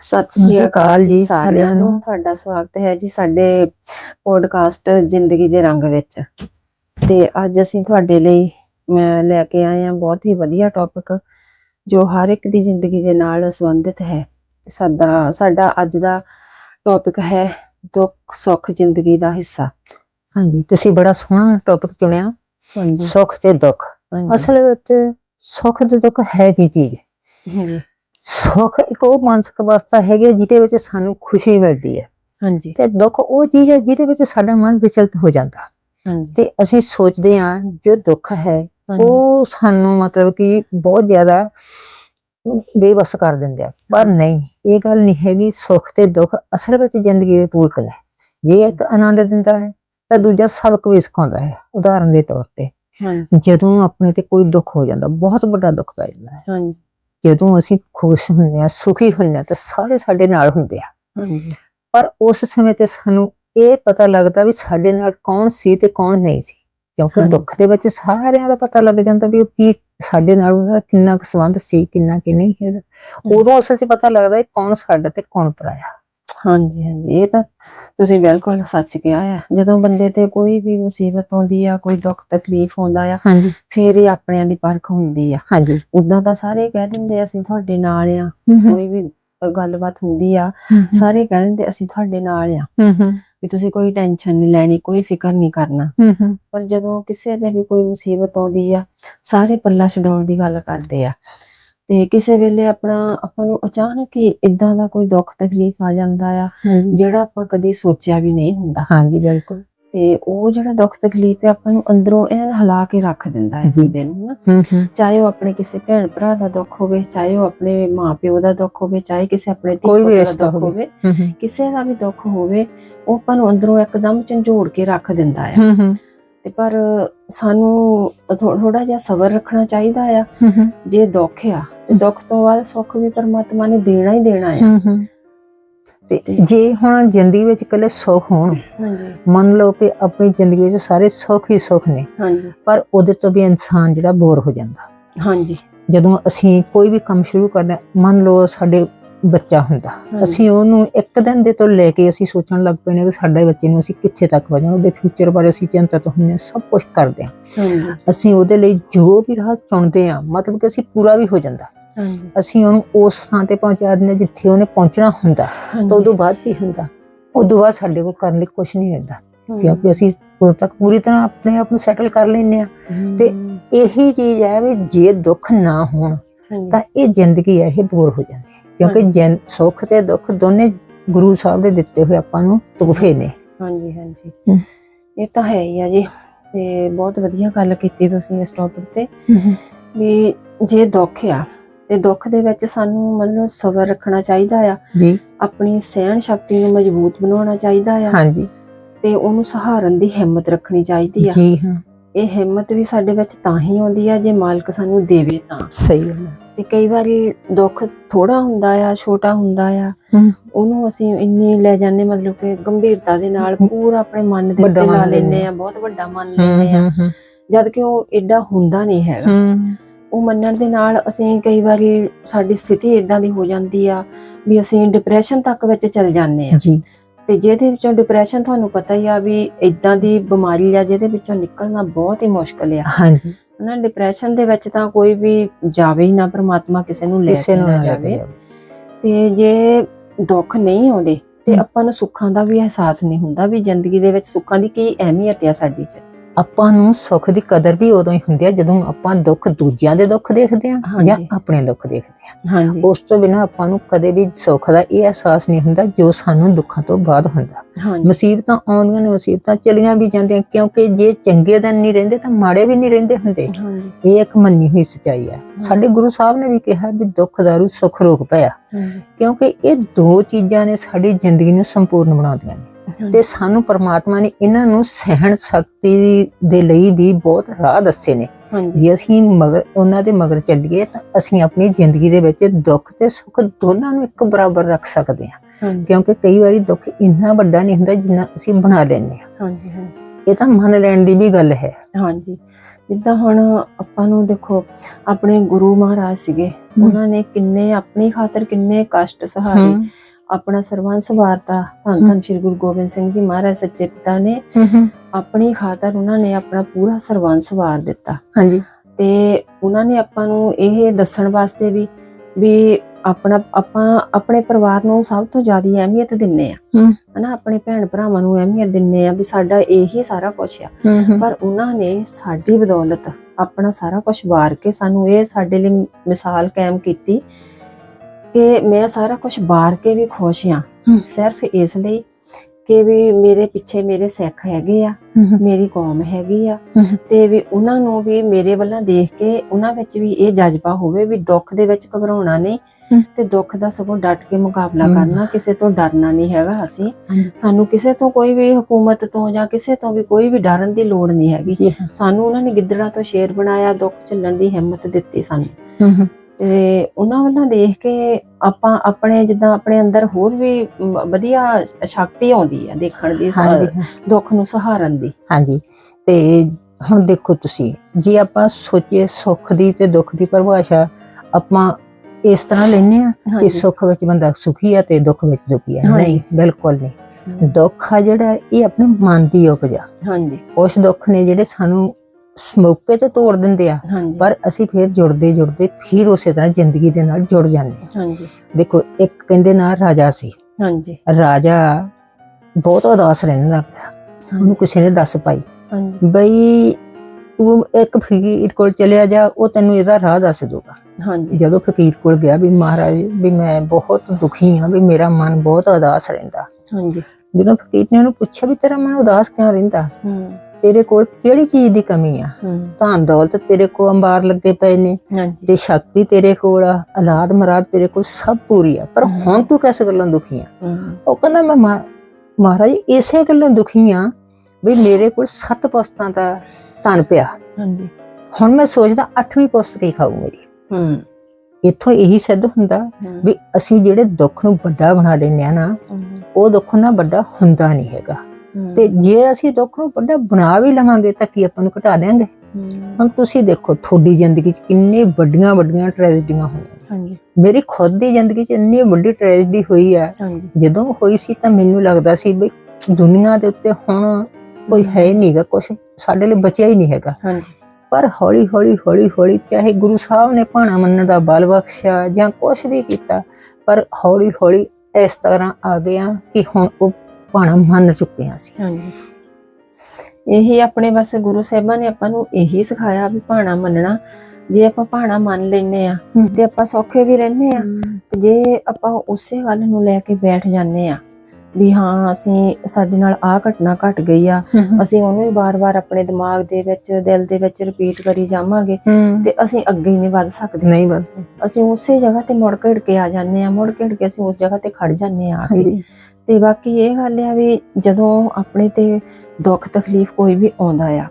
ਸਤਿ ਸ਼੍ਰੀ ਅਕਾਲ ਜੀ ਸਾਰਿਆਂ ਨੂੰ। ਤੁਹਾਡਾ ਸਵਾਗਤ ਹੈ ਜੀ ਸਾਡੇ ਪੋਡਕਾਸਟ ਜ਼ਿੰਦਗੀ ਦੇ ਰੰਗ ਵਿੱਚ। ਤੇ ਅੱਜ ਅਸੀਂ ਤੁਹਾਡੇ ਲਈ ਲੈ ਕੇ ਆਏ ਹਾਂ ਬਹੁਤ ਹੀ ਵਧੀਆ ਟੌਪਿਕ ਜੋ ਹਰ ਇੱਕ ਦੀ ਜ਼ਿੰਦਗੀ ਦੇ ਨਾਲ ਸੰਬੰਧਿਤ ਹੈ। ਸਾਡਾ ਸਾਡਾ ਅੱਜ ਦਾ ਟੌਪਿਕ ਹੈ ਦੁੱਖ ਸੁੱਖ ਜ਼ਿੰਦਗੀ ਦਾ ਹਿੱਸਾ। ਹਾਂਜੀ ਤੁਸੀਂ ਬੜਾ ਸੋਹਣਾ ਟੌਪਿਕ ਚੁਣਿਆ। ਹਾਂਜੀ। ਸੁੱਖ ਤੇ ਦੁੱਖ। ਅਸਲ ਵਿੱਚ ਸੁੱਖ ਤੇ ਦੁੱਖ ਹੈ ਕੀ ਚੀਜ਼? ਹਾਂਜੀ। ਸੁੱਖ ਇੱਕ ਉਹ ਮਾਨਸਿਕ ਅਵਸਥਾ ਹੈਗੀ ਹੈ ਜਿਹਦੇ ਵਿੱਚ ਸਾਨੂੰ ਖੁਸ਼ੀ ਮਿਲਦੀ ਹੈ। ਹਾਂਜੀ। ਤੇ ਦੁੱਖ ਉਹ ਚੀਜ਼ ਹੈ ਜਿਹਦੇ ਵਿੱਚ ਸਾਡਾ ਮਨ ਵਿਚਲਿਤ ਹੋ ਜਾਂਦਾ। ਹਾਂਜੀ। ਤੇ ਅਸੀਂ ਸੋਚਦੇ ਹਾਂ ਜੋ ਦੁੱਖ ਹੈ ਉਹ ਸਾਨੂੰ ਮਤਲਬ ਕਿ ਬਹੁਤ ਜ਼ਿਆਦਾ ਬੇਵਸ ਕਰ ਦਿੰਦੇ ਆ। ਪਰ। ਨਹੀਂ ਇਹ ਗੱਲ ਨਹੀਂ ਹੈਗੀ ਸੁੱਖ ਤੇ ਦੁੱਖ ਅਸਲ ਵਿੱਚ ਜ਼ਿੰਦਗੀ ਦੇ ਪੂਰਕ ਨੇ। ਜੇ ਇੱਕ ਆਨੰਦ ਦਿੰਦਾ ਹੈ ਤਾਂ ਦੂਜਾ ਸਬਕ ਵੀ ਸਿਖਾਉਂਦਾ ਹੈ ਉਦਾਹਰਨ ਦੇ ਤੌਰ ਤੇ। ਜਦੋਂ ਆਪਣੇ ਤੇ ਕੋਈ ਦੁੱਖ ਹੋ ਜਾਂਦਾ ਬਹੁਤ ਵੱਡਾ ਦੁੱਖ ਪੈ ਜਾਂਦਾ ਹੈ। ਹਾਂਜੀ। ਜਦੋਂ ਅਸੀਂ ਖੁਸ਼ ਹੁੰਦੇ ਆ ਸੁਖੀ ਹੁੰਦੇ ਆ ਤਾਂ ਸਾਰੇ ਸਾਡੇ ਨਾਲ ਹੁੰਦੇ ਆ। ਹਾਂਜੀ। ਪਰ ਉਸ ਸਮੇਂ ਤੇ ਸਾਨੂੰ ਇਹ ਪਤਾ ਲੱਗਦਾ ਵੀ ਸਾਡੇ ਨਾਲ ਕੌਣ ਸੀ ਤੇ ਕੌਣ ਨਹੀਂ ਸੀ। ਕਿਉਂਕਿ। ਦੁੱਖ ਦੇ ਵਿੱਚ ਸਾਰਿਆਂ ਦਾ ਪਤਾ ਲੱਗ ਜਾਂਦਾ ਵੀ ਉਹ ਕੀ ਸਾਡੇ ਨਾਲ ਉਹਦਾ ਕਿੰਨਾ ਕੁ ਸੰਬੰਧ ਸੀ ਕਿੰਨਾ ਕਿ ਨਹੀਂ। ਉਦੋਂ ਅਸਲ 'ਚ ਪਤਾ ਲੱਗਦਾ ਹੈ ਕੌਣ ਸਾਡਾ ਤੇ ਕੌਣ ਪਰਾਇਆ ਹਾਂਜੀ ਹਾਂਜੀ। ਇਹ ਤਾਂ ਤੁਸੀਂ ਬਿਲਕੁਲ ਸੱਚ ਕਿਹਾ ਆ। ਜਦੋਂ ਬੰਦੇ ਤੇ ਕੋਈ ਵੀ ਮੁਸੀਬਤ ਆਉਂਦੀ ਆ ਕੋਈ ਦੁੱਖ ਤਕਲੀਫ ਆਉਂਦਾ ਆ ਹਾਂਜੀ। ਫੇਰ ਹੀ ਆਪਣਿਆਂ ਦੀ ਪਰਖ ਹੁੰਦੀ ਆ। ਹਾਂਜੀ। ਉਦਾਂ ਤਾਂ ਸਾਰੇ ਕਹਿ ਦਿੰਦੇ ਅਸੀਂ ਤੁਹਾਡੇ ਨਾਲ ਆ। ਕੋਈ ਵੀ ਗੱਲਬਾਤ ਹੁੰਦੀ ਆ ਸਾਰੇ ਕਹਿ ਦਿੰਦੇ ਅਸੀਂ ਤੁਹਾਡੇ ਨਾਲ ਆ। ਵੀ ਤੁਸੀਂ ਕੋਈ ਟੈਨਸ਼ਨ ਨਹੀਂ ਲੈਣੀ ਕੋਈ ਫਿਕਰ ਨਹੀਂ ਕਰਨਾ। ਪਰ ਜਦੋਂ ਕਿਸੇ ਤੇ ਵੀ ਕੋਈ ਮੁਸੀਬਤ ਆਉਂਦੀ ਆ ਸਾਰੇ ਪੱਲਾ ਛਡਾਉਣ ਦੀ ਗੱਲ ਕਰਦੇ ਆ। ਤੇ ਕਿਸੇ ਵੇਲੇ ਆਪਣਾ ਆਪਾਂ ਨੂੰ ਅਚਾਨਕ ਹੀ ਇਦਾਂ ਦਾ ਕੋਈ ਦੁੱਖ ਤਕਲੀਫ ਆ ਜਾਂਦਾ ਆ ਜਿਹੜਾ ਆਪਾਂ ਕਦੀ ਸੋਚਿਆ ਵੀ ਨਹੀਂ ਹੁੰਦਾ। ਹਾਂਜੀ ਬਿਲਕੁਲ। ਤੇ ਉਹ ਜਿਹੜਾ ਦੁੱਖ ਤਕਲੀਫ ਹੈ ਆਪਾਂ ਨੂੰ ਅੰਦਰੋਂ ਐਨ ਹਿਲਾ ਕੇ ਰੱਖ ਦਿੰਦਾ ਹੈ ਜੀ। ਬੰਦੇ ਨੂੰ ਨਾ ਹਮ ਹਮ ਚਾਹੇ ਉਹ ਆਪਣੇ ਕਿਸੇ ਭੈਣ ਭਰਾ ਦਾ ਦੁੱਖ ਹੋਵੇ ਚਾਹੇ ਉਹ ਆਪਣੇ ਮਾਪਿਓ ਦਾ ਦੁੱਖ ਹੋਵੇ ਚਾਹੇ ਕਿਸੇ ਆਪਣੇ ਧੀ ਕੋਈ ਵੀ ਪੁੱਤ ਦਾ ਰਿਸ਼ਤਾ ਦੁੱਖ ਹੋਵੇ। ਕਿਸੇ ਦਾ ਵੀ ਦੁੱਖ ਹੋਵੇ ਉਹ ਆਪਾਂ ਨੂੰ ਅੰਦਰੋਂ ਇੱਕਦਮ ਝੰਜੋੜ ਕੇ ਰੱਖ ਦਿੰਦਾ ਹਮ ਤੇ ਪਰ ਸਾਨੂੰ ਥੋੜਾ ਜਿਹਾ ਸਬਰ ਰੱਖਣਾ ਚਾਹੀਦਾ ਆ। ਜੇ ਦੁੱਖ ਆ ਦੁੱਖ ਤੋਂ ਬਾਅਦ ਸੁੱਖ ਵੀ ਪਰਮਾਤਮਾ ਨੇ ਦੇਣਾ ਹੀ ਦੇਣਾ ਹਮ। ਤੇ ਤੇ- ਜੇ ਹੁਣ ਜ਼ਿੰਦਗੀ ਵਿੱਚ ਇਕੱਲੇ ਸੁੱਖ ਹੋਣ ਹਾਂਜੀ। ਮੰਨ ਲਓ ਕਿ ਆਪਣੀ ਜ਼ਿੰਦਗੀ ਵਿੱਚ ਸਾਰੇ ਸੁੱਖ ਹੀ ਸੁੱਖ ਨੇ ਹਾਂਜੀ। ਪਰ ਉਹਦੇ ਤੋਂ ਵੀ ਇਨਸਾਨ ਜਿਹੜਾ ਬੋਰ ਹੋ ਜਾਂਦਾ। ਹਾਂਜੀ। ਜਦੋਂ ਅਸੀਂ ਕੋਈ ਵੀ ਕੰਮ ਸ਼ੁਰੂ ਕਰਦੇ ਹਾਂ, ਮੰਨ ਲਓ ਸਾਡੇ ਬੱਚਾ ਹੁੰਦਾ। ਅਸੀਂ ਉਹਨੂੰ ਇੱਕ ਦਿਨ ਦੇ ਤੋਂ ਲੈ ਕੇ ਅਸੀਂ ਸੋਚਣ ਲੱਗ ਪੈਨੇ ਵੀ ਸਾਡੇ ਬੱਚੇ ਨੂੰ ਅਸੀਂ ਕਿੱਥੇ ਤੱਕ ਵਧਾਉਣਾ ਉਹਦੇ ਫਿਊਚਰ ਬਾਰੇ ਅਸੀਂ ਚਿੰਤਤ ਹੁੰਦੇ ਹਾਂ ਸਭ ਕੁਝ ਕਰਦੇ ਹਾਂ। ਅਸੀਂ ਉਹਦੇ ਲਈ ਜੋ ਵੀ ਰਾਹ ਚੁਣਦੇ ਹਾਂ ਮਤਲਬ ਕਿ ਅਸੀਂ ਪੂਰਾ ਵੀ ਹੋ ਜਾਂਦਾ। ਅਸੀਂ ਉਹਨੂੰ ਉਸ ਥਾਂ ਤੇ ਪਹੁੰਚਾ ਦਿੰਦੇ ਜਿੱਥੇ ਉਹਨੇ ਪਹੁੰਚਣਾ ਹੁੰਦਾ ਤਾਂ ਉਦੋਂ ਬਾਅਦ ਕੀ ਹੁੰਦਾ? ਉਦੋਂ ਬਾਅਦ ਸਾਡੇ ਕੋਲ ਕਰਨ ਲਈ ਕੁਝ ਨਹੀਂ ਰਹਿੰਦਾ। ਕਿਉਂਕਿ ਅਸੀਂ ਉਦੋਂ ਤੱਕ ਪੂਰੀ ਤਰ੍ਹਾਂ ਆਪਣੇ ਆਪ ਨੂੰ ਸੈਟਲ ਕਰ ਲੈਂਦੇ ਆ ਤੇ ਇਹੀ ਚੀਜ਼ ਹੈ ਵੀ ਜੇ ਦੁੱਖ ਨਾ ਹੋਣ ਤਾਂ ਇਹ ਜ਼ਿੰਦਗੀ ਹੈ ਇਹ ਬੋਰ ਹੋ ਜਾਂਦੀ ਕਿਉਂਕਿ। ਜਨ ਸੁੱਖ ਤੇ ਦੁੱਖ ਦੋਨੇ ਗੁਰੂ ਸਾਹਿਬ ਦੇ ਦਿੱਤੇ ਹੋਏ ਆਪਾਂ ਨੂੰ ਤੋਹਫੇ ਨੇ। ਹਾਂਜੀ ਹਾਂਜੀ। ਇਹ ਤਾਂ ਹੈ ਹੀ ਆ ਜੀ। ਤੇ ਬਹੁਤ ਵਧੀਆ ਗੱਲ ਕੀਤੀ ਤੁਸੀਂ ਇਸ ਟੌਪਿਕ ਤੇ। ਵੀ ਜੇ ਦੁੱਖ ਆ ਤੇ ਦੁੱਖ ਦੇ ਵਿੱਚ ਸਾਨੂੰ ਮਤਲਬ ਸਬਰ ਰੱਖਣਾ ਚਾਹੀਦਾ ਆ। ਜੀ। ਆਪਣੀ ਸਹਿਣ ਸ਼ਕਤੀ ਨੂੰ ਮਜ਼ਬੂਤ ਬਣਾਉਣਾ ਚਾਹੀਦਾ ਆ। ਹਾਂਜੀ। ਤੇ ਉਹਨੂੰ ਸਹਾਰਨ ਦੀ ਹਿੰਮਤ ਰੱਖਣੀ ਚਾਹੀਦੀ ਆ। ਜੀ ਹਾਂ। ਇਹ ਹਿੰਮਤ ਵੀ ਸਾਡੇ ਵਿੱਚ ਤਾਂ ਹੀ ਆਉਂਦੀ ਆ ਜੇ ਮਾਲਕ ਸਾਨੂੰ ਦੇਵੇ ਤਾਂ। ਸਹੀ ਗੱਲ ਹੈ ਤੇ ਕਈ ਵਾਰੀ ਦੁੱਖ ਥੋੜਾ ਹੁੰਦਾ ਆ ਛੋਟਾ ਹੁੰਦਾ ਆ ਹਮ। ਉਹਨੂੰ ਅਸੀਂ ਇੰਨੀ ਲੈ ਜਾਂਦੇ ਮਤਲਬ ਕਿ ਗੰਭੀਰਤਾ ਦੇ ਨਾਲ। ਪੂਰਾ ਆਪਣੇ ਮਨ ਦੇ ਵੱਡਾ ਉੱਤੇ ਲਾ ਮੰਨ ਲੈਂਦੇ ਲੈਂਦੇ ਆ ਬਹੁਤ ਵੱਡਾ ਮੰਨ ਲੈਂਦੇ ਆ ਜਦ ਕਿ ਉਹ ਐਡਾ ਹੁੰਦਾ ਨਹੀਂ ਹੈਗਾ। ਉਹ ਮੰਨਣ ਦੇ ਨਾਲ ਅਸੀਂ ਕਈ ਵਾਰੀ ਸਾਡੀ ਸਥਿਤੀ ਇਦਾਂ ਦੀ ਹੋ ਜਾਂਦੀ ਆ ਵੀ ਅਸੀਂ ਡਿਪਰੈਸ਼ਨ ਤੱਕ ਵਿੱਚ ਚਲ ਜਾਂਦੇ ਆ ਜੀ। ਤੇ ਜਿਹਦੇ ਵਿੱਚੋਂ ਡਿਪਰੈਸ਼ਨ ਤੁਹਾਨੂੰ ਪਤਾ ਹੀ ਆ ਵੀ ਇਦਾਂ ਦੀ ਬਿਮਾਰੀ ਆ ਜਿਹਦੇ ਵਿੱਚੋਂ ਨਿਕਲਣਾ ਬਹੁਤ ਹੀ ਮੁਸ਼ਕਲ ਆ। ਹਾਂਜੀ। ਹਨਾ ਡਿਪਰੈਸ਼ਨ ਦੇ ਵਿੱਚ ਤਾਂ ਕੋਈ ਵੀ ਜਾਵੇ ਹੀ ਨਾ ਪ੍ਰਮਾਤਮਾ ਕਿਸੇ ਨੂੰ ਲੈ ਕੇ ਨੂੰ ਨਾ ਨਾ ਜਾਵੇ। ਤੇ ਜੇ ਦੁੱਖ ਨਹੀਂ ਆਉਂਦੇ ਤੇ। ਆਪਾਂ ਨੂੰ ਸੁੱਖਾਂ ਦਾ ਵੀ ਅਹਿਸਾਸ ਨਹੀਂ ਹੁੰਦਾ ਵੀ ਜ਼ਿੰਦਗੀ ਦੇ ਵਿੱਚ ਸੁੱਖਾਂ ਦੀ ਕੀ ਅਹਿਮੀਅਤ ਆ ਸਾਡੀ ਚ। ਆਪਾਂ ਨੂੰ ਸੁੱਖ ਦੀ ਕਦਰ ਵੀ ਉਦੋਂ ਹੀ ਹੁੰਦੀ ਹੈ ਜਦੋਂ ਆਪਾਂ ਦੁੱਖ ਦੂਜਿਆਂ ਦੇ ਦੁੱਖ ਦੇਖਦੇ ਹਾਂ ਜਾਂ। ਆਪਣੇ ਦੁੱਖ ਦੇਖਦੇ ਹਾਂ ਹਾਂਜੀ। ਉਸ ਤੋਂ ਬਿਨਾ ਆਪਾਂ ਨੂੰ ਕਦੇ ਵੀ ਸੁੱਖ ਦਾ ਇਹ ਅਹਿਸਾਸ ਨਹੀਂ ਹੁੰਦਾ ਜੋ ਸਾਨੂੰ ਦੁੱਖਾਂ ਤੋਂ ਬਾਅਦ ਹੁੰਦਾ। ਮੁਸੀਬਤਾਂ ਆਉਂਦੀਆਂ ਨੇ ਮੁਸੀਬਤਾਂ ਚਲੀਆਂ ਵੀ ਜਾਂਦੀਆਂ ਕਿਉਂਕਿ ਜੇ ਚੰਗੇ ਦਿਨ ਨਹੀਂ ਰਹਿੰਦੇ ਤਾਂ ਮਾੜੇ ਵੀ ਨਹੀਂ ਰਹਿੰਦੇ ਹੁੰਦੇ। ਇਹ ਇੱਕ ਮੰਨੀ ਹੋਈ ਸਚਾਈ ਹੈ ਸਾਡੇ ਗੁਰੂ ਸਾਹਿਬ ਨੇ ਵੀ ਕਿਹਾ ਵੀ ਦੁੱਖ ਦਾਰੂ ਸੁੱਖ ਰੋਗ ਪਿਆ ਕਿਉਂਕਿ ਇਹ ਦੋ ਚੀਜ਼ਾਂ ਨੇ ਸਾਡੀ ਜ਼ਿੰਦਗੀ ਨੂੰ ਸੰਪੂਰਨ ਬਣਾਉਂਦੀਆਂ ਨੇ। ਤੇ ਸਾਨੂੰ ਪਰਮਾਤਮਾ ਨੇ ਇਹਨਾਂ ਨੂੰ ਸਹਿਣ ਸ਼ਕਤੀ ਦੇ ਲਈ ਵੀ ਬਹੁਤ ਰਾਹ ਦੱਸੇ ਨੇ। ਜੇ ਅਸੀਂ ਮਗਰ ਉਹਨਾਂ ਦੇ ਮਗਰ ਚੱਲੀਏ ਤਾਂ ਅਸੀਂ ਆਪਣੀ ਜ਼ਿੰਦਗੀ ਦੇ ਵਿੱਚ ਦੁੱਖ ਤੇ ਸੁੱਖ ਦੋਨਾਂ ਨੂੰ ਇੱਕ ਬਰਾਬਰ ਰੱਖ ਸਕਦੇ ਹਾਂ। ਕਿਉਂਕਿ ਕਈ ਵਾਰੀ ਦੁੱਖ ਇੰਨਾ ਵੱਡਾ ਨਹੀਂ ਹੁੰਦਾ ਜਿੰਨਾ ਅਸੀਂ ਬਣਾ ਲੈਂਦੇ ਹਾਂ। ਹਾਂਜੀ ਹਾਂਜੀ। ਇਹ ਤਾਂ ਮੰਨ ਲੈਣ ਦੀ ਵੀ ਗੱਲ ਹੈ। ਹਾਂਜੀ। ਜਿੱਦਾਂ ਹੁਣ ਆਪਾਂ ਨੂੰ ਦੇਖੋ ਆਪਣੇ ਗੁਰੂ ਮਹਾਰਾਜ ਸੀਗੇ। ਉਹਨਾਂ ਨੇ ਕਿੰਨੇ ਆਪਣੀ ਖਾਤਰ ਕਿੰਨੇ ਕਸ਼ਟ ਸਹਾਰੇ ਆਪਣਾ ਸਰਵੰਸ ਵਾਰਤਾ ਧੰਨ ਸ੍ਰੀ ਗੁਰੂ ਗੋਬਿੰਦ ਸਿੰਘ ਜੀ ਮਹਾਰਾਜ ਸੱਚੇ ਪਿਤਾ ਨੇ ਆਪਣੀ ਖਾਤਰ ਉਹਨਾਂ ਨੇ ਆਪਣਾ ਪੂਰਾ ਸਰਵੰਸ ਵਾਰ ਦਿੱਤਾ। ਹਾਂਜੀ। ਤੇ ਉਹਨਾਂ ਨੇ ਆਪਾਂ ਨੂੰ ਇਹ ਦੱਸਣ ਵਾਸਤੇ ਵੀ ਵੀ ਆਪਣਾ ਆਪਾਂ ਆਪਣੇ ਪਰਿਵਾਰ ਨੂੰ ਸਭ ਤੋਂ ਜ਼ਿਆਦਾ ਅਹਿਮੀਅਤ ਦਿੰਨੇ ਆ। ਹਨਾ ਆਪਣੇ ਭੈਣ ਭਰਾਵਾਂ ਨੂੰ ਅਹਿਮੀਅਤ ਦਿੰਨੇ ਆ ਵੀ ਸਾਡਾ ਇਹੀ ਸਾਰਾ ਕੁਝ ਆ। ਪਰ ਉਹਨਾਂ ਨੇ ਸਾਡੀ ਬਦੌਲਤ ਆਪਣਾ ਸਾਰਾ ਕੁਝ ਵਾਰ ਕੇ ਸਾਨੂੰ ਇਹ ਸਾਡੇ ਲਈ ਮਿਸਾਲ ਕਾਇਮ ਕੀਤੀ ਕਿ ਮੈਂ ਸਾਰਾ ਕੁਝ ਵਾਰ ਕੇ ਵੀ ਖੁਸ਼ ਹਾਂ ਹਮ। ਸਿਰਫ ਇਸ ਲਈ ਕਿ ਵੀ ਮੇਰੇ ਪਿੱਛੇ ਮੇਰੇ ਸਿੱਖ ਹੈਗੇ ਆ ਮੇਰੀ ਕੌਮ ਹੈਗੀ ਆ। ਤੇ ਵੀ ਉਹਨਾਂ ਨੂੰ ਵੀ ਮੇਰੇ ਵੱਲਾਂ ਦੇਖ ਕੇ ਉਹਨਾਂ ਵਿੱਚ ਵੀ ਇਹ ਜਜ਼ਬਾ ਹੋਵੇ ਵੀ ਦੁੱਖ ਦੇ ਵਿੱਚ ਘਬਰਾਉਣਾ ਨਹੀਂ। ਤੇ ਦੁੱਖ ਦਾ ਸਗੋਂ ਡਟ ਕੇ ਮੁਕਾਬਲਾ। ਕਰਨਾ ਕਿਸੇ ਤੋਂ ਡਰਨਾ ਨਹੀਂ ਹੈਗਾ ਅਸੀਂ। ਸਾਨੂੰ ਕਿਸੇ ਤੋਂ ਕੋਈ ਵੀ ਹਕੂਮਤ ਤੋਂ ਜਾਂ ਕਿਸੇ ਤੋਂ ਵੀ ਕੋਈ ਵੀ ਡਰਨ ਦੀ ਲੋੜ ਨਹੀਂ ਹੈਗੀ ਸਾਨੂੰ ਉਹਨਾਂ ਨੇ ਗਿੱਦੜਾਂ ਤੋਂ ਸ਼ੇਰ ਬਣਾਇਆ ਦੁੱਖ ਝੱਲਣ ਦੀ ਹਿੰਮਤ ਦਿੱਤੀ ਸਾਨੂੰ ਤੇ ਉਹਨਾਂ ਵੱਲੋਂ ਦੇਖ ਕੇ ਆਪਾਂ ਆਪਣੇ ਜਿੱਦਾਂ ਆਪਣੇ ਅੰਦਰ ਹੋਰ ਵੀ ਵਧੀਆ ਸ਼ਕਤੀ ਆਉਂਦੀ ਆ ਦੇਖਣ ਦੀ ਹਾਂ। ਦੁੱਖ ਨੂੰ ਸਹਾਰਨ ਦੀ। ਹਾਂਜੀ ਤੇ ਹੁਣ ਦੇਖੋ ਤੁਸੀਂ ਜੇ ਆਪਾਂ ਸੋਚੀਏ ਸੁੱਖ ਦੀ ਤੇ ਦੁੱਖ ਦੀ ਪਰਿਭਾਸ਼ਾ ਆਪਾਂ ਇਸ ਤਰ੍ਹਾਂ ਲੈਨੇ ਆ ਕਿ ਸੁੱਖ ਵਿੱਚ ਬੰਦਾ ਸੁਖੀ ਆ ਤੇ ਦੁੱਖ ਵਿੱਚ ਦੁਖੀ ਆ। ਨਹੀਂ ਬਿਲਕੁਲ ਨਹੀਂ। ਦੁੱਖ ਆ ਜਿਹੜਾ ਇਹ ਆਪਣੇ ਮਨ ਦੀ ਉਪਜ। ਹਾਂਜੀ। ਕੁਝ ਦੁੱਖ ਨੇ ਜਿਹੜੇ ਸਾਨੂੰ ਸਮੋਕੇ ਤੇ ਤੋੜ ਦਿੰਦੇ ਆ ਹਾਂਜੀ। ਪਰ ਅਸੀਂ ਫਿਰ ਜੁੜਦੇ ਜੁੜਦੇ ਫਿਰ ਉਸੇ ਤਰ੍ਹਾਂ ਜ਼ਿੰਦਗੀ ਦੇ ਨਾਲ ਜੁੜ ਜਾਂਦੇ ਹਾਂ ਹਾਂਜੀ। ਦੇਖੋ ਇੱਕ ਕਹਿੰਦੇ ਨਾ ਰਾਜਾ ਸੀ। ਹਾਂਜੀ। ਰਾਜਾ ਬਹੁਤ ਉਦਾਸ ਰਹਿੰਦਾ ਪਿਆ। ਉਹਨੂੰ ਕਿਸੇ ਨੇ ਦੱਸ ਪਾਈ। ਹਾਂਜੀ। ਬਈ ਤੂੰ ਇੱਕ ਫਕੀਰ ਕੋਲ ਚਲਿਆ ਜਾ ਉਹ ਤੈਨੂੰ ਇਹਦਾ ਰਾਹ ਦੱਸ ਦੂਗਾ ਹਾਂਜੀ। ਜਦੋਂ ਫਕੀਰ ਕੋਲ ਗਿਆ ਵੀ ਮਹਾਰਾਜ ਵੀ ਮੈਂ ਬਹੁਤ ਦੁਖੀ ਹਾਂ ਵੀ ਮੇਰਾ ਮਨ ਬਹੁਤ ਉਦਾਸ ਰਹਿੰਦਾ। ਹਾਂਜੀ। ਜਦੋਂ ਫਕੀਰ ਨੇ ਉਹਨੂੰ ਪੁੱਛਿਆ ਵੀ ਤੇਰਾ ਮਨ ਉਦਾਸ ਕਿਉਂ ਰਹਿੰਦਾ? ਹੂੰ। ਤੇਰੇ ਕੋਲ ਕਿਹੜੀ ਚੀਜ਼ ਦੀ ਕਮੀ ਆ? ਹੂੰ। ਧਨ ਦੌਲਤ ਤੇਰੇ ਕੋਲ ਅੰਬਾਰ ਲੱਗੇ ਪਏ ਨੇ ਤੇ ਸ਼ਕਤੀ ਤੇਰੇ ਕੋਲ ਆ ਔਲਾਦ ਮਰਾਦ ਤੇਰੇ ਕੋਲ ਸਭ ਪੂਰੀ ਆ। ਪਰ ਹੁਣ ਤੂੰ ਕਿਸ ਗੱਲੋਂ ਦੁਖੀ ਆ? ਹੂੰ। ਉਹ ਕਹਿੰਦਾ ਮੈਂ ਮਹਾ- ਮਹਾਰਾਜ ਇਸੇ ਗੱਲੋਂ ਦੁਖੀ ਆ ਵੀ ਮੇਰੇ ਕੋਲ ਸੱਤ ਪੁਸਤਾਂ ਦਾ ਧਨ ਪਿਆ। ਹਾਂਜੀ। ਹੁਣ ਮੈਂ ਸੋਚਦਾ 8ਵੀਂ ਪੁਸਤ ਕੀ ਖਾਊ ਮੇਰੀ? ਹੂੰ। ਇੱਥੋਂ ਇਹੀ ਸਿੱਧ ਹੁੰਦਾ ਹੂੰ, ਵੀ ਅਸੀਂ ਜਿਹੜੇ ਦੁੱਖ ਨੂੰ ਵੱਡਾ ਬਣਾ ਲੈਂਦੇ ਆ ਨਾ ਹੂੰ, ਉਹ ਦੁੱਖ ਨਾ ਵੱਡਾ ਹੁੰਦਾ ਨਹੀਂ ਹੈਗਾ। ਹੂੰ, ਤੇ ਜੇ ਅਸੀਂ ਦੁੱਖ ਨੂੰ ਵੱਡਾ ਬਣਾ ਵੀ ਲਵਾਂਗੇ ਤਾਂ ਕੀ ਆਪਾਂ ਨੂੰ ਘਟਾ ਦੇਾਂਗੇ ਹੁਣ ਤੁਸੀਂ ਦੇਖੋ ਤੁਹਾਡੀ ਜ਼ਿੰਦਗੀ 'ਚ ਕਿੰਨੇ ਵੱਡੀਆਂ ਵੱਡੀਆਂ ਟ੍ਰੈਜਡੀਆਂ ਹੋਈਆਂ। ਹਾਂਜੀ। ਮੇਰੀ ਖੁਦ ਦੀ ਜ਼ਿੰਦਗੀ 'ਚ ਇੰਨੀ ਵੱਡੀ ਟ੍ਰੈਜਡੀ ਹੋਈ ਹੈ ਜਦੋਂ ਹੋਈ ਸੀ ਤਾਂ ਮੈਨੂੰ ਲੱਗਦਾ ਸੀ ਵੀ ਦੁਨੀਆ ਦੇ ਉੱਤੇ ਹੁਣ ਕੋਈ ਹੈ। ਹੀ ਨਹੀਂਗਾ ਕੁਝ ਸਾਡੇ ਲਈ ਬਚਿਆ ਹੀ ਨਹੀਂ ਹੈਗਾ। ਹਾਂਜੀ। ਪਰ ਹੌਲੀ ਹੌਲੀ ਹੌਲੀ ਹੌਲੀ ਚਾਹੇ ਗੁਰੂ ਸਾਹਿਬ ਨੇ ਭਾਣਾ ਮੰਨਣ ਦਾ ਬਲ ਬਖਸ਼ਿਆ ਜਾਂ ਕੁਝ ਵੀ ਕੀਤਾ ਪਰ ਹੌਲੀ ਹੌਲੀ ਇਸ ਤਰ੍ਹਾਂ ਆ ਗਿਆ ਕਿ ਹੁਣ ਉਹ ਭਾਣਾ ਮੰਨ ਚੁੱਕੇ ਅਸੀਂ ਹਾਂਜੀ। ਇਹੀ ਆਪਣੇ ਬਸ ਗੁਰੂ ਸਾਹਿਬਾਂ ਨੇ ਆਪਾਂ ਨੂੰ ਇਹੀ ਸਿਖਾਇਆ ਵੀ ਭਾਣਾ ਮੰਨਣਾ। ਜੇ ਆਪਾਂ ਭਾਣਾ ਮੰਨ ਲੈਨੇ ਆ ਤੇ ਆਪਾਂ ਸੌਖੇ ਵੀ ਰਹਿੰਦੇ ਆ ਤੇ ਜੇ ਆਪਾਂ ਉਸੇ ਗੱਲ ਨੂੰ ਲੈ ਕੇ ਬੈਠ ਜਾਂਦੇ ਆ ਵੀ ਹਾਂ ਅਸੀਂ ਸਾਡੇ ਨਾਲ ਆ ਘਟਨਾ ਘਟ ਗਈ ਆ। ਅਸੀਂ ਉਹਨੂੰ ਹੀ ਵਾਰ-ਵਾਰ ਆਪਣੇ ਦਿਮਾਗ ਦੇ ਵਿੱਚ ਦਿਲ ਦੇ ਵਿੱਚ ਰਿਪੀਟ ਕਰੀ ਜਾਵਾਂਗੇ ਤੇ ਅਸੀਂ ਅੱਗੇ ਹੀ ਨਹੀਂ ਵੱਧ ਸਕਦੇ। ਨਹੀਂ ਬਸ ਅਸੀਂ ਉਸੇ ਜਗ੍ਹਾ ਤੇ ਮੁੜ ਘੜ ਕੇ ਆ ਜਾਂਦੇ ਆ ਮੁੜ ਘੜ ਕੇ ਅਸੀਂ ਉਸ ਜਗ੍ਹਾ ਤੇ ਖੜ ਜਾਂਦੇ ਆ ਆ ਕੇ। ਤੇ ਬਾਕੀ ਇਹ ਗੱਲ ਆ ਵੀ ਜਦੋਂ ਆਪਣੇ ਤੇ ਦੁੱਖ ਤਕਲੀਫ ਕੋਈ ਵੀ ਆਉਂਦਾ ਆ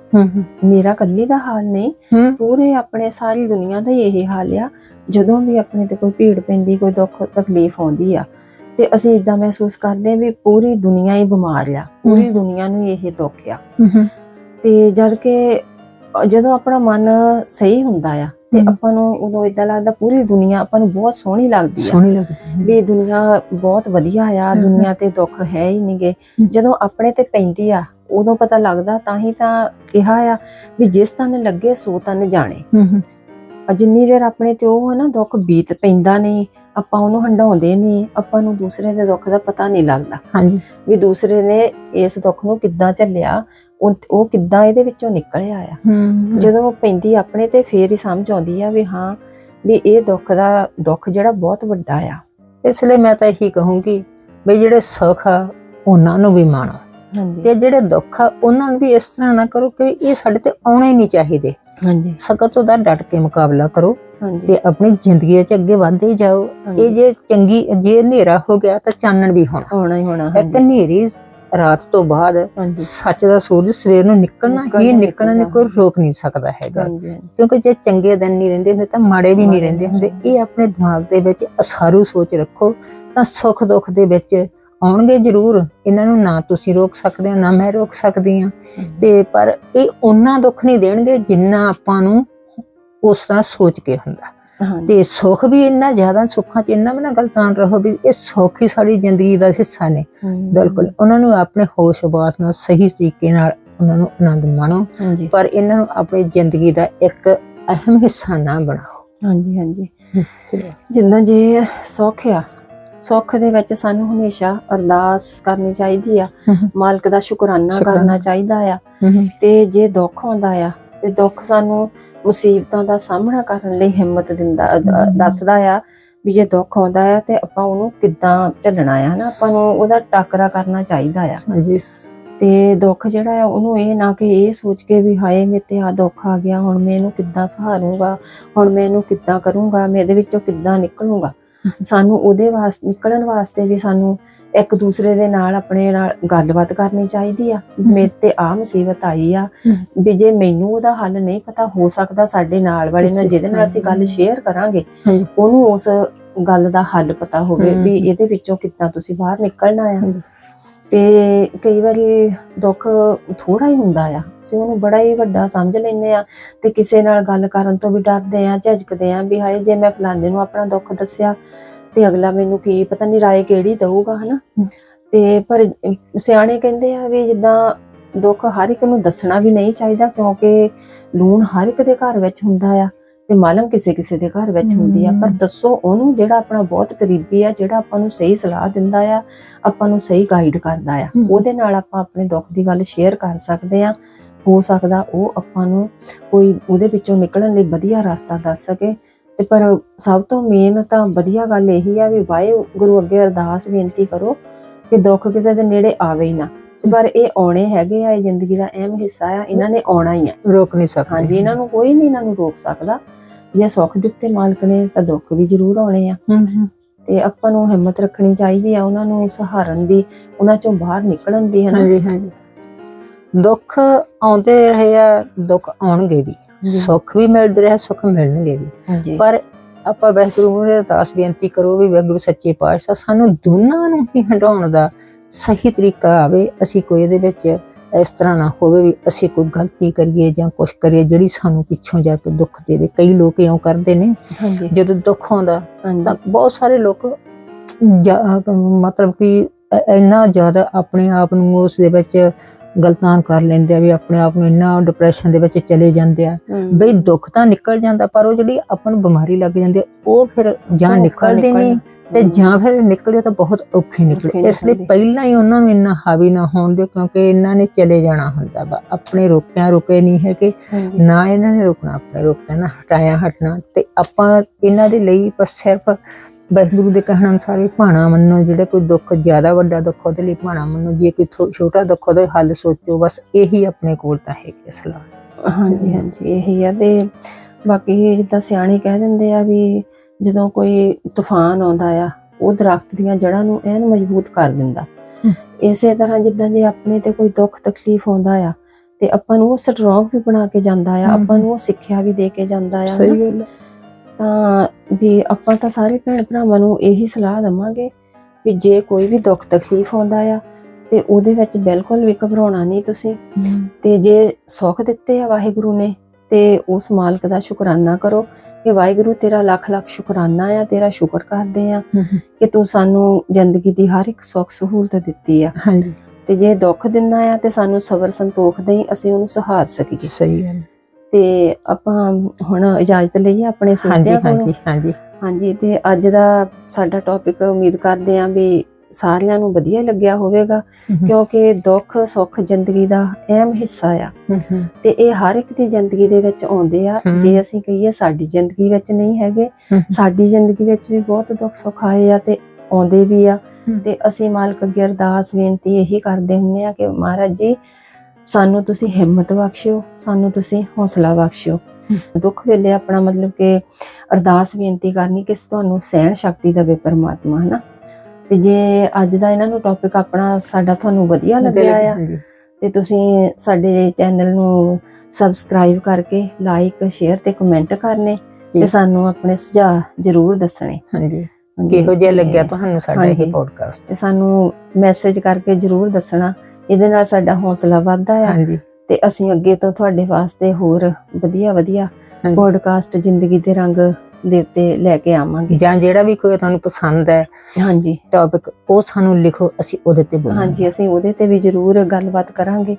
ਮੇਰਾ ਕੱਲੀ ਦਾ ਹਾਲ ਨਹੀਂ ਪੂਰੇ ਆਪਣੇ ਸਾਰੀ ਦੁਨੀਆ ਦਾ ਹੀ ਇਹੀ ਹਾਲ ਆ। ਜਦੋਂ ਵੀ ਆਪਣੇ ਤੇ ਕੋਈ ਭੀੜ ਪੈਂਦੀ ਕੋਈ ਦੁੱਖ ਤਕਲੀਫ ਆਉਂਦੀ ਆ ਤੇ ਅਸੀਂ ਇਦਾਂ ਮਹਿਸੂਸ ਕਰਦੇ ਆ ਵੀ ਪੂਰੀ ਦੁਨੀਆ ਹੀ ਬਿਮਾਰ ਆ ਪੂਰੀ ਦੁਨੀਆ ਨੂੰ ਇਹ ਦੁੱਖ ਆ। ਤੇ ਜਦ ਕਿ ਜਦੋਂ ਆਪਣਾ ਮਨ ਸਹੀ ਹੁੰਦਾ ਆ ਤੇ। ਆਪਾਂ ਨੂੰ ਉਦੋਂ ਇਦਾਂ ਲੱਗਦਾ ਪੂਰੀ ਦੁਨੀਆ ਆਪਾਂ ਨੂੰ ਬਹੁਤ ਸੋਹਣੀ ਲੱਗਦੀ ਆ। ਸੋਹਣੀ ਲੱਗਦੀ ਵੀ ਦੁਨੀਆ ਬਹੁਤ ਵਧੀਆ ਆ। ਦੁਨੀਆ ਤੇ ਦੁੱਖ ਹੈ ਹੀ ਨਹੀਂਗੇ। ਜਦੋਂ ਆਪਣੇ ਤੇ ਪੈਂਦੀ ਆ ਉਦੋਂ ਪਤਾ ਲੱਗਦਾ ਤਾਂ ਹੀ ਤਾਂ ਕਿਹਾ ਆ ਵੀ ਜਿਸ ਤਨ ਲੱਗੇ ਸੋ ਤਨ ਜਾਣੇ। ਆ ਜਿੰਨੀ ਦੇਰ ਆਪਣੇ ਤੇ ਉਹ ਹੈ ਨਾ ਦੁੱਖ ਬੀਤ ਪੈਂਦਾ ਨਹੀਂ ਆਪਾਂ ਉਹਨੂੰ ਹੰਡਾਉਂਦੇ ਨਹੀਂ ਆਪਾਂ ਨੂੰ ਦੂਸਰੇ ਦੇ ਦੁੱਖ ਦਾ ਪਤਾ ਨਹੀਂ ਲੱਗਦਾ। ਹਾਂਜੀ। ਵੀ ਦੂਸਰੇ ਨੇ ਇਸ ਦੁੱਖ ਨੂੰ ਕਿੱਦਾਂ ਝੱਲਿਆ ਉਹ ਕਿੱਦਾਂ ਇਹਦੇ ਵਿੱਚੋਂ ਨਿਕਲਿਆ ਆ। ਜਦੋਂ ਉਹ ਪੈਂਦੀ ਆਪਣੇ ਤੇ ਫੇਰ ਹੀ ਸਮਝ ਆਉਂਦੀ ਆ ਵੀ ਹਾਂ ਵੀ ਇਹ ਦੁੱਖ ਦਾ ਦੁੱਖ ਜਿਹੜਾ ਬਹੁਤ ਵੱਡਾ ਆ। ਇਸ ਲਈ ਮੈਂ ਤਾਂ ਇਹੀ ਕਹੂੰਗੀ ਵੀ ਜਿਹੜੇ ਸੁੱਖ ਆ ਉਹਨਾਂ ਨੂੰ ਵੀ ਮਾਣੋ। ਤੇ ਜਿਹੜੇ ਦੁੱਖ ਆ ਉਹਨਾਂ ਨੂੰ ਵੀ ਇਸ ਤਰ੍ਹਾਂ ਨਾ ਕਰੋ ਕਿ ਇਹ ਸਾਡੇ ਤੇ ਆਉਣੇ ਨਹੀਂ ਚਾਹੀਦੇ। ਹਾਂਜੀ। ਸਖਤ ਉਹਦਾ ਡਟ ਕੇ ਮੁਕਾਬਲਾ ਕਰੋ ਹਾਂਜੀ। ਤੇ ਆਪਣੀ ਜ਼ਿੰਦਗੀ ਵਿੱਚ ਅੱਗੇ ਵਧਦੇ ਜਾਓ। ਇਹ ਜੇ ਚੰਗੀ ਜੇ ਹਨੇਰਾ ਹੋ ਗਿਆ ਤਾਂ ਚਾਨਣ ਵੀ ਹੋਣਾ। ਹੋਣਾ ਹੀ ਹੋਣਾ ਇੱਕ ਹਨੇਰੀ ਰਾਤ ਤੋਂ ਬਾਅਦ ਸੱਚ ਦਾ ਸੂਰਜ ਸਵੇਰ ਨੂੰ ਨਿਕਲਣਾ ਹੀ ਨਿਕਲਣਾ ਨੇ ਕੋਈ। ਰੋਕ ਨਹੀਂ ਸਕਦਾ ਹੈਗਾ। ਕਿਉਂਕਿ ਜੇ ਚੰਗੇ ਦਿਨ ਨਹੀਂ ਰਹਿੰਦੇ ਹੁੰਦੇ ਤਾਂ ਮਾੜੇ ਵੀ ਨਹੀਂ ਰਹਿੰਦੇ ਹੁੰਦੇ। ਇਹ ਆਪਣੇ ਦਿਮਾਗ ਦੇ ਵਿੱਚ ਅਸਾਰੂ ਸੋਚ ਰੱਖੋ ਤਾਂ ਸੁੱਖ ਦੁੱਖ ਦੇ ਵਿੱਚ ਆਉਣਗੇ ਜ਼ਰੂਰ। ਇਹਨਾਂ ਨੂੰ ਨਾ ਤੁਸੀਂ ਰੋਕ ਸਕਦੇ ਹੋ ਨਾ ਮੈਂ ਰੋਕ ਸਕਦੀ ਹਾਂ। ਤੇ ਪਰ ਇਹ ਉਹਨਾਂ ਦੁੱਖ ਨਹੀਂ ਦੇਣਗੇ ਜਿੰਨਾ ਆਪਾਂ ਨੂੰ ਉਸ ਤਰ੍ਹਾਂ ਸੋਚ ਕੇ ਹੁੰਦਾ। ਤੇ ਸੁੱਖ ਵੀ ਇੰਨਾ ਜ਼ਿਆਦਾ ਸੁੱਖਾਂ 'ਚ ਇੰਨਾ ਵੀ ਨਾ ਗਲਤਾਨ ਰਹੋ ਵੀ ਇਹ ਸੁੱਖ ਹੀ ਸਾਡੀ ਜ਼ਿੰਦਗੀ ਦਾ ਹਿੱਸਾ ਨੇ। ਬਿਲਕੁਲ ਉਹਨਾਂ ਨੂੰ ਆਪਣੇ ਹੋਸ਼ ਬਾਸ ਨਾਲ ਸਹੀ ਤਰੀਕੇ ਨਾਲ ਉਹਨਾਂ ਨੂੰ ਆਨੰਦ ਮਾਣੋ। ਪਰ ਇਹਨਾਂ ਨੂੰ ਆਪਣੀ ਜ਼ਿੰਦਗੀ ਦਾ ਇੱਕ ਅਹਿਮ ਹਿੱਸਾ ਨਾ ਬਣਾਓ। ਹਾਂਜੀ ਹਾਂਜੀ। ਜਿੱਦਾਂ ਜੇ ਸੁੱਖ ਆ ਸੁੱਖ ਦੇ ਵਿੱਚ ਸਾਨੂੰ ਹਮੇਸ਼ਾ ਅਰਦਾਸ ਕਰਨੀ ਚਾਹੀਦੀ ਆ। ਮਾਲਕ ਦਾ ਸ਼ੁਕਰਾਨਾ। ਕਰਨਾ ਚਾਹੀਦਾ ਆ। ਤੇ ਜੇ ਦੁੱਖ ਆਉਂਦਾ ਆ ਤੇ ਦੁੱਖ ਸਾਨੂੰ ਮੁਸੀਬਤਾਂ ਦਾ ਸਾਹਮਣਾ ਕਰਨ ਲਈ ਹਿੰਮਤ ਦਿੰਦਾ। ਦੱਸਦਾ ਆ ਵੀ ਜੇ ਦੁੱਖ ਆਉਂਦਾ ਆ ਤੇ ਆਪਾਂ ਉਹਨੂੰ ਕਿੱਦਾਂ ਝੱਲਣਾ ਆ ਹਨਾ? ਆਪਾਂ ਨੂੰ ਉਹਦਾ ਟਾਕਰਾ ਕਰਨਾ ਚਾਹੀਦਾ ਆ। ਹਾਂਜੀ। ਤੇ ਦੁੱਖ ਜਿਹੜਾ ਆ ਉਹਨੂੰ ਇਹ ਨਾ ਕਿ ਇਹ ਸੋਚ ਕੇ ਵੀ ਹਾਏ ਮੇਰੇ ਤੇ ਆ ਦੁੱਖ ਆ ਗਿਆ ਹੁਣ ਮੈਂ ਇਹਨੂੰ ਕਿੱਦਾਂ ਸਹਾਰੂੰਗਾ ਹੁਣ ਮੈਂ ਇਹਨੂੰ ਕਿੱਦਾਂ ਕਰੂੰਗਾ ਮੈਂ ਇਹਦੇ ਵਿੱਚੋਂ ਕਿੱਦਾਂ ਨਿਕਲੂੰਗਾ। ਸਾਨੂੰ ਉਹਦੇ ਵਾਸਤੇ ਨਿਕਲਣ ਵਾਸਤੇ ਵੀ ਸਾਨੂੰ ਇੱਕ ਦੂਸਰੇ ਦੇ ਨਾਲ ਆਪਣੇ ਨਾਲ ਗੱਲਬਾਤ ਕਰਨੀ ਚਾਹੀਦੀ ਆ ਮੇਰੇ ਤੇ ਆ ਮੁਸੀਬਤ ਆਈ ਆ ਵੀ ਜੇ ਮੈਨੂੰ ਉਹਦਾ ਹੱਲ ਨਹੀਂ ਪਤਾ ਹੋ ਸਕਦਾ ਸਾਡੇ ਨਾਲ ਵਾਲੇ ਨਾਲ ਜਿਹਦੇ ਨਾਲ ਅਸੀਂ ਗੱਲ। ਸ਼ੇਅਰ ਕਰਾਂਗੇ। ਉਹਨੂੰ ਉਸ ਗੱਲ ਦਾ ਹੱਲ ਪਤਾ ਹੋਵੇ। ਵੀ ਇਹਦੇ ਵਿੱਚੋਂ ਕਿੱਦਾਂ ਤੁਸੀਂ ਬਾਹਰ ਨਿਕਲਣਾ ਆ। ਤੇ ਕਈ ਵਾਰੀ ਦੁੱਖ ਥੋੜਾ ਹੀ ਹੁੰਦਾ ਆ। ਅਸੀਂ ਉਹਨੂੰ ਬੜਾ ਹੀ ਵੱਡਾ ਸਮਝ ਲੈਂਦੇ ਆ ਤੇ ਕਿਸੇ ਨਾਲ ਗੱਲ ਕਰਨ ਤੋਂ ਵੀ ਡਰਦੇ ਆ ਝਿਜਕਦੇ ਆ ਵੀ ਹਾਏ ਜੇ ਮੈਂ ਫਲਾਣੇ ਨੂੰ ਆਪਣਾ ਦੁੱਖ ਦੱਸਿਆ ਤੇ ਅਗਲਾ ਮੈਨੂੰ ਕੀ ਪਤਾ ਨਹੀਂ ਰਾਏ ਕਿਹੜੀ ਦਊਗਾ ਹਨਾ। ਤੇ ਪਰ ਸਿਆਣੇ ਕਹਿੰਦੇ ਆ ਵੀ ਜਿੱਦਾਂ ਦੁੱਖ ਹਰ ਇੱਕ ਨੂੰ ਦੱਸਣਾ ਵੀ ਨਹੀਂ ਚਾਹੀਦਾ ਕਿਉਂਕਿ ਲੂਣ ਹਰ ਇੱਕ ਦੇ ਘਰ ਵਿੱਚ ਹੁੰਦਾ ਆ। ਤੇ ਮਾਲਮ ਕਿਸੇ ਕਿਸੇ ਦੇ ਘਰ ਵਿੱਚ ਹੁੰਦੀ ਆ। ਪਰ। ਦੱਸੋ ਉਹਨੂੰ ਜਿਹੜਾ ਆਪਣਾ ਬਹੁਤ ਕਰੀਬੀ ਆ ਜਿਹੜਾ ਆਪਾਂ ਨੂੰ ਸਹੀ ਸਲਾਹ ਦਿੰਦਾ ਆ ਆਪਾਂ ਨੂੰ ਸਹੀ ਗਾਈਡ ਕਰਦਾ ਆ। ਉਹਦੇ ਨਾਲ ਆਪਾਂ ਆਪਣੇ ਦੁੱਖ ਦੀ ਗੱਲ ਸ਼ੇਅਰ ਕਰ ਸਕਦੇ ਆ। ਹੋ ਸਕਦਾ ਉਹ ਆਪਾਂ ਨੂੰ ਕੋਈ ਉਹਦੇ ਵਿੱਚੋਂ ਨਿਕਲਣ ਲਈ ਵਧੀਆ ਰਸਤਾ ਦੱਸ ਸਕੇ। ਤੇ ਪਰ ਸਭ ਤੋਂ ਮੇਨ ਤਾਂ ਵਧੀਆ ਗੱਲ ਇਹੀ ਆ ਵੀ ਵਾਹਿਗੁਰੂ ਅੱਗੇ ਅਰਦਾਸ ਬੇਨਤੀ ਕਰੋ ਕਿ ਦੁੱਖ ਕਿਸੇ ਦੇ ਨੇੜੇ ਆਵੇ ਹੀ ਨਾ। ਤੇ ਪਰ ਇਹ ਆਉਣੇ ਹੈਗੇ ਆ ਇਹ ਜ਼ਿੰਦਗੀ ਦਾ ਅਹਿਮ ਹਿੱਸਾ ਆ ਇਹਨਾਂ ਨੇ ਆਉਣਾ ਹੀ ਆ। ਰੋਕ ਨਹੀਂ ਸਕਦੇ। ਹਾਂਜੀ ਇਹਨਾਂ ਨੂੰ ਕੋਈ ਨਹੀਂ ਇਹਨਾਂ ਨੂੰ ਰੋਕ ਸਕਦਾ। ਜੇ ਸੁੱਖ ਦਿੱਤੇ ਮਾਲਕ ਨੇ ਤਾਂ ਦੁੱਖ ਵੀ ਜ਼ਰੂਰ ਆਉਣੇ ਆ। ਤੇ ਆਪਾਂ ਨੂੰ ਹਿੰਮਤ ਰੱਖਣੀ ਚਾਹੀਦੀ ਆ ਉਹਨਾਂ ਨੂੰ ਸਹਾਰਨ ਦੀ ਉਹਨਾਂ ਚੋਂ ਬਾਹਰ ਨਿਕਲਣ ਦੀ ਹਨਾ? ਹਾਂਜੀ ਹਾਂਜੀ। ਦੁੱਖ ਆਉਂਦੇ ਰਹੇ ਆ ਦੁੱਖ ਆਉਣਗੇ ਵੀ। ਸੁੱਖ ਵੀ ਮਿਲਦੇ ਰਹੇ ਸੁੱਖ ਮਿਲਣਗੇ ਵੀ। ਪਰ ਆਪਾਂ ਵਾਹਿਗੁਰੂ ਨੂੰ ਅਰਦਾਸ ਬੇਨਤੀ ਕਰੋ ਵੀ ਵਾਹਿਗੁਰੂ ਸੱਚੇ ਪਾਤਸ਼ਾਹ ਸਾਨੂੰ ਦੋਨਾਂ ਨੂੰ ਹੀ ਹਟਾਉਣ ਦਾ ਸਹੀ ਤਰੀਕਾ ਆਵੇ ਅਸੀਂ ਕੋਈ ਇਹਦੇ ਵਿੱਚ ਇਸ ਤਰ੍ਹਾਂ ਨਾ ਹੋਵੇ ਵੀ ਅਸੀਂ ਕੋਈ ਗਲਤੀ ਕਰੀਏ ਜਾਂ ਕੁਝ ਕਰੀਏ ਜਿਹੜੀ ਸਾਨੂੰ ਪਿੱਛੋਂ ਜਾ ਕੇ ਦੁੱਖ ਦੇਵੇ। ਕਈ ਲੋਕ ਇਉਂ ਕਰਦੇ ਨੇ ਜਦੋਂ ਦੁੱਖ ਆਉਂਦਾ ਤਾਂ ਬਹੁਤ ਸਾਰੇ ਲੋਕ ਮਤਲਬ ਕਿ ਇੰਨਾ ਜ਼ਿਆਦਾ ਆਪਣੇ ਆਪ ਨੂੰ ਉਸ ਦੇ ਵਿੱਚ ਗਲਤਾਨ ਕਰ ਲੈਂਦੇ ਆ ਵੀ ਆਪਣੇ ਆਪ ਨੂੰ ਇੰਨਾ ਡਿਪਰੈਸ਼ਨ ਦੇ ਵਿੱਚ ਚਲੇ ਜਾਂਦੇ ਆ। ਬਈ ਦੁੱਖ ਤਾਂ ਨਿਕਲ ਜਾਂਦਾ ਪਰ ਉਹ ਜਿਹੜੀ ਆਪਾਂ ਨੂੰ ਬਿਮਾਰੀ ਲੱਗ ਜਾਂਦੀ ਉਹ ਫਿਰ ਜਾਂ ਨਿਕਲਦੀ ਨਹੀਂ ਤੇ। ਜਾਂ ਫਿਰ ਨਿਕਲੇ ਤਾਂ ਬਹੁਤ ਔਖੀ ਨਿਕਲੇ। ਇਸ ਲਈ। ਪਹਿਲਾਂ ਹੀ ਉਹਨਾਂ ਨੂੰ ਇੰਨਾ ਹਾਵੀ ਨਾ ਹੋਣ ਦਿਓ ਕਿਉਂਕਿ ਇਹਨਾਂ ਨੇ ਚਲੇ ਜਾਣਾ ਹੁੰਦਾ ਵਾ। ਆਪਣੇ ਰੋਕਿਆਂ ਰੁਕੇ ਨਹੀਂ ਹੈਗੇ ਹਾਂਜੀ। ਨਾ ਇਹਨਾਂ ਨੇ ਰੁਕਣਾ ਆਪਣੇ ਰੋਕਿਆ ਨਾ ਹਟਾਇਆ ਹਟਣਾ। ਤੇ ਆਪਾਂ ਇਹਨਾਂ ਦੇ ਲਈ ਬਸ ਸਿਰਫ ਵਾਹਿਗੁਰੂ ਦੇ ਕਹਿਣ ਅਨੁਸਾਰ ਵੀ ਭਾਣਾ ਮੰਨੋ ਜਿਹੜਾ ਕੋਈ ਦੁੱਖ ਜ਼ਿਆਦਾ ਵੱਡਾ ਦੁੱਖ ਉਹਦੇ ਲਈ ਭਾਣਾ ਮੰਨੋ। ਜੇ ਕੋਈ ਛੋਟਾ ਦੁੱਖ ਉਹਦਾ ਹੱਲ ਸੋਚੋ ਬਸ ਇਹੀ ਆਪਣੇ ਕੋਲ ਤਾਂ ਹੈਗੀ ਸਲਾਹ। ਹਾਂਜੀ ਹਾਂਜੀ ਇਹੀ ਆ ਤੇ ਬਾਕੀ ਜਿੱਦਾਂ ਸਿਆਣੇ ਕਹਿ ਦਿੰਦੇ ਆ ਵੀ ਜਦੋਂ ਕੋਈ ਤੂਫਾਨ ਆਉਂਦਾ ਆ ਉਹ ਦਰਖਤ ਦੀਆਂ ਜੜ੍ਹਾਂ ਨੂੰ ਐਨ ਮਜ਼ਬੂਤ ਕਰ ਦਿੰਦਾ। ਇਸੇ ਤਰ੍ਹਾਂ ਜਿੱਦਾਂ ਜੇ ਆਪਣੇ ਤੇ ਕੋਈ ਦੁੱਖ ਤਕਲੀਫ ਆਉਂਦਾ ਆ ਤੇ ਆਪਾਂ ਨੂੰ ਉਹ ਸਟਰੋਂਗ ਵੀ ਬਣਾ ਕੇ ਜਾਂਦਾ ਆ। ਆਪਾਂ ਨੂੰ ਉਹ ਸਿੱਖਿਆ ਵੀ ਦੇ ਕੇ ਜਾਂਦਾ ਆ। ਸਹੀ ਗੱਲ। ਤਾਂ ਵੀ ਆਪਾਂ ਤਾਂ ਸਾਰੇ ਭੈਣ ਭਰਾਵਾਂ ਨੂੰ ਇਹੀ ਸਲਾਹ ਦਵਾਂਗੇ ਵੀ ਜੇ ਕੋਈ ਵੀ ਦੁੱਖ ਤਕਲੀਫ ਆਉਂਦਾ ਆ ਤੇ ਉਹਦੇ ਵਿੱਚ ਬਿਲਕੁਲ ਵੀ ਘਬਰਾਉਣਾ ਨਹੀਂ ਤੁਸੀਂ। ਤੇ ਜੇ ਸੁੱਖ ਦਿੱਤੇ ਆ ਵਾਹਿਗੁਰੂ ਨੇ ਤੇ ਉਸ ਮਾਲਕ ਦਾ ਸ਼ੁਕਰਾਨਾ ਕਰੋ ਕਿ ਵਾਹਿਗੁਰੂ ਤੇਰਾ ਲੱਖ ਲੱਖ ਸ਼ੁਕਰਾਨਾ ਆ ਤੇਰਾ ਸ਼ੁਕਰ ਕਰਦੇ ਆ ਕਿ ਤੂੰ ਸਾਨੂੰ ਜ਼ਿੰਦਗੀ ਦੀ ਹਰ ਇੱਕ ਸੁੱਖ ਸਹੂਲਤ ਦਿੱਤੀ ਆ। ਹਾਂਜੀ। ਤੇ ਜੇ ਦੁੱਖ ਦਿੰਦਾ ਆ ਤੇ ਸਾਨੂੰ ਸਬਰ ਸੰਤੋਖ ਦੇਈ ਅਸੀਂ ਉਹਨੂੰ ਸਹਾਰ ਸਕੀਏ। ਸਹੀ ਹੈ। ਤੇ ਆਪਾਂ ਹੁਣ ਇਜਾਜ਼ਤ ਲਈਏ ਆਪਣੇ ਹਾਂਜੀ ਸਰੋਤਿਆਂ ਕੋਲੋਂ? ਹਾਂਜੀ ਹਾਂਜੀ। ਹਾਂਜੀ ਤੇ ਅੱਜ ਦਾ ਸਾਡਾ ਟੌਪਿਕ ਉਮੀਦ ਕਰਦੇ ਆਂ ਵੀ ਸਾਰਿਆਂ ਨੂੰ ਵਧੀਆ ਲੱਗਿਆ ਹੋਵੇਗਾ ਕਿਉਂਕਿ ਦੁੱਖ ਸੁੱਖ ਜ਼ਿੰਦਗੀ ਦਾ ਅਹਿਮ ਹਿੱਸਾ ਆ। ਤੇ ਇਹ ਹਰ ਇੱਕ ਦੀ ਜ਼ਿੰਦਗੀ ਦੇ ਵਿੱਚ ਆਉਂਦੇ ਆ। ਜੇ ਅਸੀਂ ਕਹੀਏ ਸਾਡੀ ਜ਼ਿੰਦਗੀ ਵਿੱਚ ਨਹੀਂ ਹੈਗੇ ਸਾਡੀ ਜ਼ਿੰਦਗੀ ਵਿੱਚ ਵੀ ਬਹੁਤ ਦੁੱਖ ਸੁੱਖ ਆਏ ਆ ਤੇ ਆਉਂਦੇ ਵੀ ਆ। ਤੇ ਅਸੀਂ ਮਾਲਕ ਅੱਗੇ ਅਰਦਾਸ ਬੇਨਤੀ ਇਹੀ ਕਰਦੇ ਹੁੰਨੇ ਆ ਕਿ ਮਹਾਰਾਜ ਜੀ ਸਾਨੂੰ ਤੁਸੀਂ ਹਿੰਮਤ ਬਖਸ਼ਿਓ ਸਾਨੂੰ ਤੁਸੀਂ ਹੌਸਲਾ ਬਖਸ਼ਿਓ। ਦੁੱਖ ਵੇਲੇ ਆਪਣਾ ਮਤਲਬ ਕਿ ਅਰਦਾਸ ਬੇਨਤੀ ਕਰਨੀ ਕਿ ਤੁਹਾਨੂੰ ਸਹਿਣ ਸ਼ਕਤੀ ਦੇਵੇ ਪਰਮਾਤਮਾ ਹਨਾ? ਤੇ ਜੇ ਅੱਜ ਦਾ ਇਹਨਾਂ ਨੂੰ ਟੌਪਿਕ ਆਪਣਾ ਸਾਡਾ ਤੁਹਾਨੂੰ ਵਧੀਆ ਲੱਗਿਆ ਆ ਤੇ ਤੁਸੀਂ ਸਾਡੇ ਚੈਨਲ ਨੂੰ ਸਬਸਕ੍ਰਾਈਬ ਕਰਕੇ ਲਾਈਕ ਸ਼ੇਅਰ ਤੇ ਕਮੈਂਟ ਕਰਨੇ ਤੇ। ਸਾਨੂੰ ਆਪਣੇ ਸੁਝਾਅ ਜ਼ਰੂਰ ਦੱਸਣੇ। ਹਾਂਜੀ। ਕਿਹੋ ਜਿਹਾ ਲੱਗਿਆ ਤੁਹਾਨੂੰ ਸਾਡਾ। ਇਹ ਪੋਡਕਾਸਟ ਤੇ ਸਾਨੂੰ ਮੈਸੇਜ ਕਰਕੇ ਜਰੂਰ ਦੱਸਣਾ ਇਹਦੇ ਨਾਲ ਸਾਡਾ ਹੌਸਲਾ ਵੱਧਦਾ ਆ। ਹਾਂਜੀ। ਤੇ ਅਸੀਂ ਅੱਗੇ ਤੋਂ ਤੁਹਾਡੇ ਵਾਸਤੇ ਹੋਰ ਵਧੀਆ ਵਧੀਆ। ਪੋਡਕਾਸਟ ਜ਼ਿੰਦਗੀ ਦੇ ਰੰਗ ਦੇ ਉੱਤੇ ਲੈ ਕੇ ਆਵਾਂਗੇ। ਜਾਂ ਜਿਹੜਾ ਵੀ ਕੋਈ ਤੁਹਾਨੂੰ ਪਸੰਦ ਹੈ ਹਾਂਜੀ। ਟੌਪਿਕ ਉਹ ਸਾਨੂੰ ਲਿਖੋ ਅਸੀਂ ਉਹਦੇ ਤੇ ਬੋਲਾਂਗੇ। ਹਾਂਜੀ ਅਸੀਂ ਉਹਦੇ ਤੇ ਵੀ ਜਰੂਰ ਗੱਲਬਾਤ ਕਰਾਂਗੇ।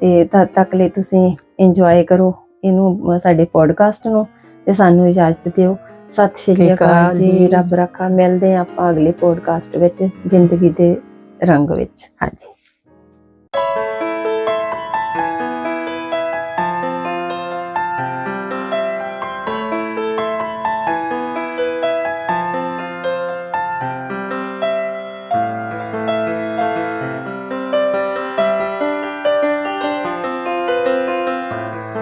ਤੇ ਤਦ ਤੱਕ ਲਈ ਤੁਸੀਂ ਇੰਜੋਏ ਕਰੋ ਇਹਨੂੰ ਸਾਡੇ ਪੋਡਕਾਸਟ ਨੂੰ ਤੇ ਸਾਨੂੰ ਇਜਾਜ਼ਤ ਦਿਓ। ਸਤਿ ਸ਼੍ਰੀ ਅਕਾਲ ਜੀ। ਰੱਬ ਰੱਖਾ। ਮਿਲਦੇ ਆਪਾਂ ਅਗਲੇ ਪੋਡਕਾਸਟ ਵਿੱਚ ਜ਼ਿੰਦਗੀ ਦੇ ਰੰਗ ਵਿੱਚ। ਹਾਂਜੀ।